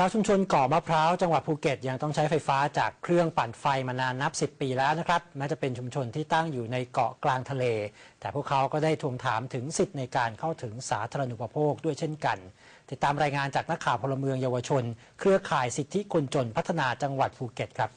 ชาวชุมชนเกาะมะพร้าวจังหวัดภูเก็ตยังต้องใช้ไฟฟ้าจากเครื่องปั่นไฟมานานนับ 10 ปีแล้วนะครับแม้จะเป็นชุมชนที่ตั้งอยู่ในเกาะกลางทะเล แต่พวกเขาก็ได้ทวงถามถึงสิทธิ์ในการเข้าถึงสาธารณูปโภคด้วยเช่นกัน ติดตามรายงานจากนักข่าวพลเมืองเยาวชน เครือข่ายสิทธิคนจนพัฒนาจังหวัดภูเก็ตครับ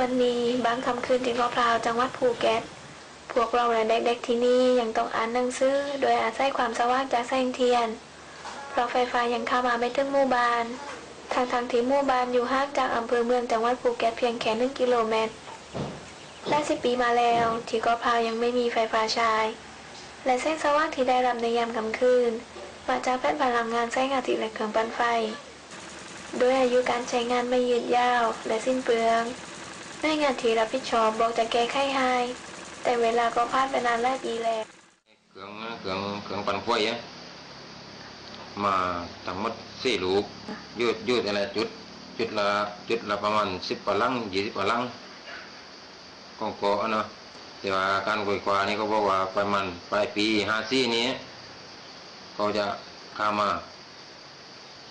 วันนี้บางคำคืนที่เกาะพราวจังหวัดภูเก็ต พวกเราและเด็กๆที่นี่ยังต้องอ่านหนังสือโดยอาศัยความสว่างจากแสงเทียน เพราะไฟฟ้ายังเข้ามาไม่ถึงหมู่บ้านทางทางที่หมู่บ้านอยู่ห่างจากอำเภอเมืองจังหวัดภูเก็ตเพียงแค่หนึ่งกิโลเมตรและสิบปีมาแล้วที่กาะพราวยังไม่มีไฟฟ้าใช้และแสงสว่างที่ได้รับในยามค่ำคืนมาจากแผ่นพลังงานแสงอาทิตย์และเครื่องปั่นไฟ โดยอายุการใช้งานไม่ยืดยาวและสิ้นเปลือง หน่วยงานที่รับผิดชอบบอกจะแก้ไขให้แต่เวลาก็ผ่านไปนานหลายปีแล้วเครื่องเครื่องเครื่องปั่นไฟอะมาทั้งหมดสี่ลูกยืดยืดอะไรจุด จุดละจุดละประมาณสิบกว่าลังยี่สิบกว่าลังก็ก็อันนะแต่ว่าการกวยควานี่ก็บอกว่าประมาณปลายปีห้าสี่นี้เขาจะข้ามา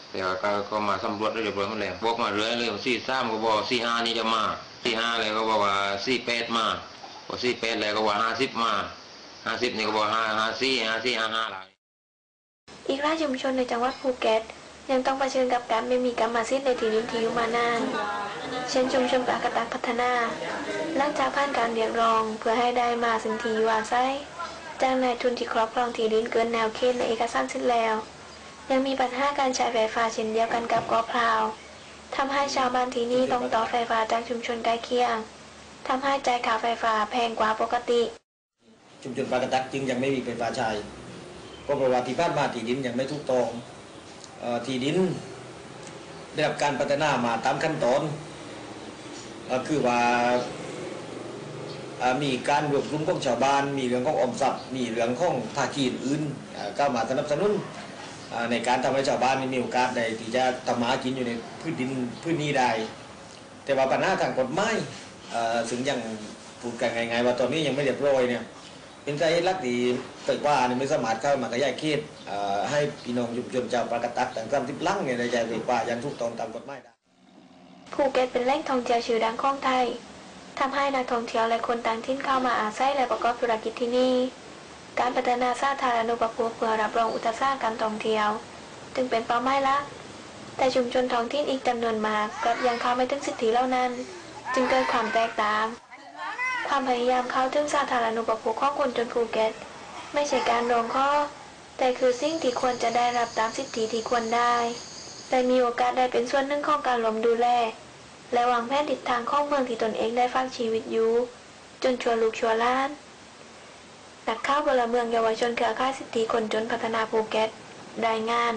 แต่ว่าก็มาสำรวจเรียบร้อยหมดแล้วบอกมาเรื่อยเลยสี่สามก็บอกสี่ห้านี่จะมา สี่ห้าเลยก็บอกว่าสี่แปดมาพอสี่แปดเลยก็ว่าห้าสิบมาห้าสิบนี่ก็บอกห้าห้าสี่ห้าสี่ห้าห้าหลายอีกหลาชุมชนในจังหวัดภูเก็ตยังต้องเผชิญกับการไม่มีกรรมสิทธิ์ในที่ดินที่อยู่มานาน เช่นชุมชนปากตักพัฒนาหลังจากผ่านการเรียกร้องเพื่อให้ได้มาสิ่งที่อยู่อาศัยจากนายทุนที่ครอบครองที่ดินเกินแนวเขตในเอกสารสิ้นแล้ว ยังมีปัญหาการใช้ไฟฟ้าเช่นเดียวกันกับกาะพราว ทำให้ชาวบ้านที่นี่ต้องต่อไฟฟ้าจากชุมชนใกล้เคียงทำให้จ่ายค่าไฟฟ้าแพงกว่าปกติ ชุมชนปากกตักจึงยังไม่มีไฟฟ้าใช้ก็เพราะว่าที่บ้านมาที่ดินยังไม่ถูกต้องเอ่อที่ดินได้รับการพัฒนามาตามขั้นตอนเอ่อคือว่าเอ่อมีการรวบรวมของชาวบ้าน มีเรื่องของออมทรัพย์ มีเรื่องของภาคีอื่นๆเอ่อก็มาสนับสนุนเอ่อ ในการทำให้ชาวบ้านมีโอกาสได้ที่จะทำมาหากินอยู่ในพื้นดินพื้นนี้ได้ แต่ว่าปัญหาทางกฎหมายถึงอยังพูดกันง่ายๆว่าตอนนี้ยังไม่เรียบร้อยเนี่ยเป็นใจรักดีเกิดว่านี่ไม่สามารถเข้ามากระยายเขตให้พี่น้องชุมชนชาวปากกตักต่างๆที่ลังเนี่ยในใจเกิดว่ายังถูกต้องตามกฎหมายได้ภูเก็ตเป็นแหล่งท่องเที่ยวชื่อดังของไทยทำให้นักท่องเที่ยวและคนต่างถิ่นเข้ามาอาศัยและประกอบธุรกิจที่นี่ การพัฒนาสาธารณูปโภคเพื่อรับรองอุตสาหกรรมท่องเที่ยวจึงเป็นเป้าหมายลักแต่ชุมชนท้องถิ่นอีกจำนวนมากกลับยังเข้าไม่ถึงสิทธิเหล่านั้น จึงเกิดความแตกต่าง ความพยายามเข้าถึงสาธารณูปโภคของคนจนภูเก็ต ไม่ใช่การรองข้อ แต่คือสิ่งที่ควรจะได้รับตามสิทธิที่ควรได้และมีโอกาสได้เป็นส่วนหนึ่งของการรวมดูแล และวางแผนทิศทางของเมืองที่ตนเองได้ฝากชีวิตอยู่จนชัวลูกชัวล้าน นักข่าวพลเมืองเยาวชนเครือข่ายสิทธิคนจนพัฒนาภูเก็ตรายงาน